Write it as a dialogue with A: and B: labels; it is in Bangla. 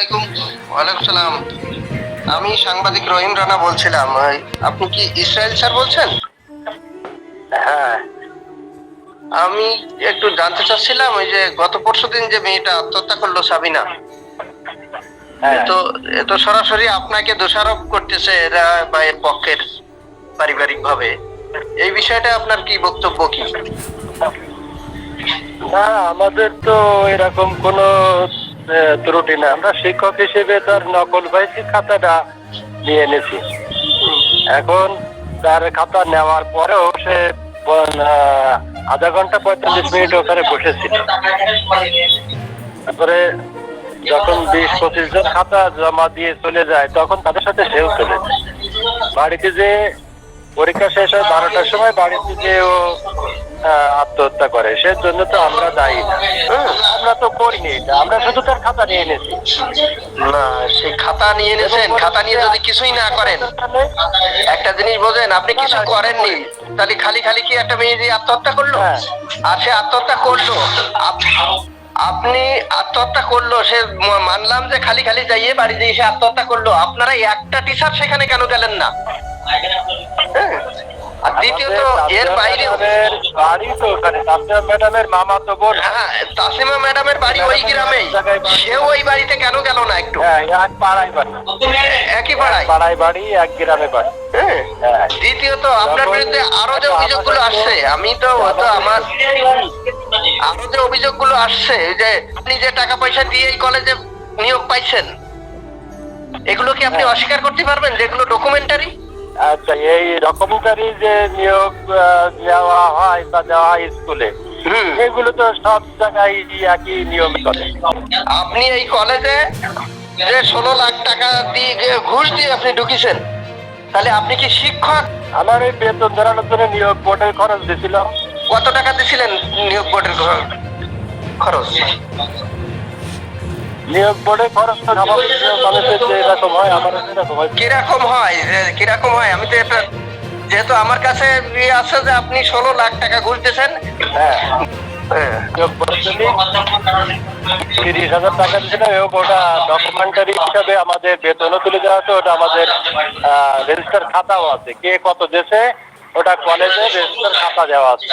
A: আলাইকুম। ওয়ালাইকুম সালাম। আমি সাংবাদিক রহিম রানা বলছিলাম আপনি কি ইসরায়েল স্যার বলছেন? হ্যাঁ। আমি একটু জানতে চাচ্ছিলাম ওই যে গত পরশু দিন যে মেয়েটা আত্মহত্যা করল সাবিনা
B: হ্যাঁ।
A: তো সরাসরি আপনাকে দোষারোপ করতেছে এরা বা এর পক্ষের পারিবারিক ভাবে এই বিষয়টা আপনার কি বক্তব্য কি?
B: না আমাদের তো এরকম কোনো ত্রুটি না। আমরা শিক্ষক হিসেবে তার নকল পাইছি, খাতাটা নিয়ে এনেছি। এখন তার খাতা নেওয়ার পরেও সে আধা ঘণ্টা পঁয়তাল্লিশ মিনিট ওখানে বসেছিল তারপরে যখন বিশ পঁচিশ জন খাতা জমা দিয়ে চলে যায়, তখন তাদের সাথে সেও চলে যায়। বাড়িতে যে পরীক্ষা শেষ হয় বারোটার সময়, বাড়িতে যে ও আত্মহত্যা করে। সেজন্য তো আমরা দায়ী না। আমরা তো করিনি এটা। আমরা শুধু তার খাতা নিয়ে এনেছি।
A: না সেই খাতা নিয়ে এনেছেন। খাতা নিয়ে যদি কিছুই না করেন একটা জিনিস বোঝেন আপনি কিছু করেননি তাহলে খালি খালি কি একটা মেয়ে দিয়ে আত্মহত্যা করল?
B: হ্যাঁ।
A: আর সে আত্মহত্যা করল আপনি আত্মহত্যা করল সে মানলাম যে খালি খালি যাইয়ে বাড়ি দিয়ে সে আত্মহত্যা করল। আপনারা একটা টিচার সেখানে কেন গেলেন না? হ্যাঁ। আর দ্বিতীয়ত এর বাইরে
B: বাড়ি তো ওখানে। তাসিমা ম্যাডামের মামা তো বোন।
A: হ্যাঁ তাসিমা ম্যাডামের বাড়ি ওই গ্রামেই সেও ওই বাড়িতে কেন গেল না একটু?
B: হ্যাঁ এক পাড়ায় বাড়ি।
A: একই পাড়ায়?
B: পাড়ায় বাড়ি এক গ্রামে বাড়ি।
A: হ্যাঁ।
B: হ্যাঁ।
A: দ্বিতীয়ত আপনার বিরুদ্ধে আরও যে অভিযোগগুলো আসছে আমি তো তো আমার আরও যে অভিযোগগুলো আসছে যে আপনি যে টাকা পয়সা দিয়ে এই কলেজে নিয়োগ পাইছেন এগুলো কি আপনি অস্বীকার করতে পারবেন যেগুলো ডকুমেন্টারি
B: আচ্ছা এই রকমকারী যে নিয়োগ নেওয়া হয় বা দেওয়া হয় স্কুলে এগুলো তো সব জায়গায় একই নিয়ম করে
A: আপনি এই কলেজে যে ষোলো লাখ টাকা দিয়ে ঘুষ দিয়ে আপনি ঢুকিছেন তাহলে আপনি কি শিক্ষক?
B: আমার এই বেতন ধরানোর জন্য নিয়োগ বোর্ডের খরচ দিছিল।
A: কত টাকা দিছিলেন নিয়োগ বোর্ডের খরচ?
B: নিয়োগ বোর্ডের খরচ মানুষের যে এরকম হয় আমার এরকম হয়।
A: কীরকম হয়? কীরকম হয়? আমি তো এটা যেহেতু আমার কাছে ইয়ে আছে যে আপনি ষোলো লাখ টাকা ঘুষ দিয়েছেন
B: হ্যাঁ।
A: হ্যাঁ।
B: তিরিশ হাজার টাকা দিয়েছিল এবং ওটা ডকুমেন্টারি হিসাবে আমাদের বেতনও তুলে দেওয়া আছে ওটা আমাদের রেজিস্টার খাতাও আছে। কে কত দেশে ওটা কলেজে রেজিস্টার খাতা দেওয়া আছে।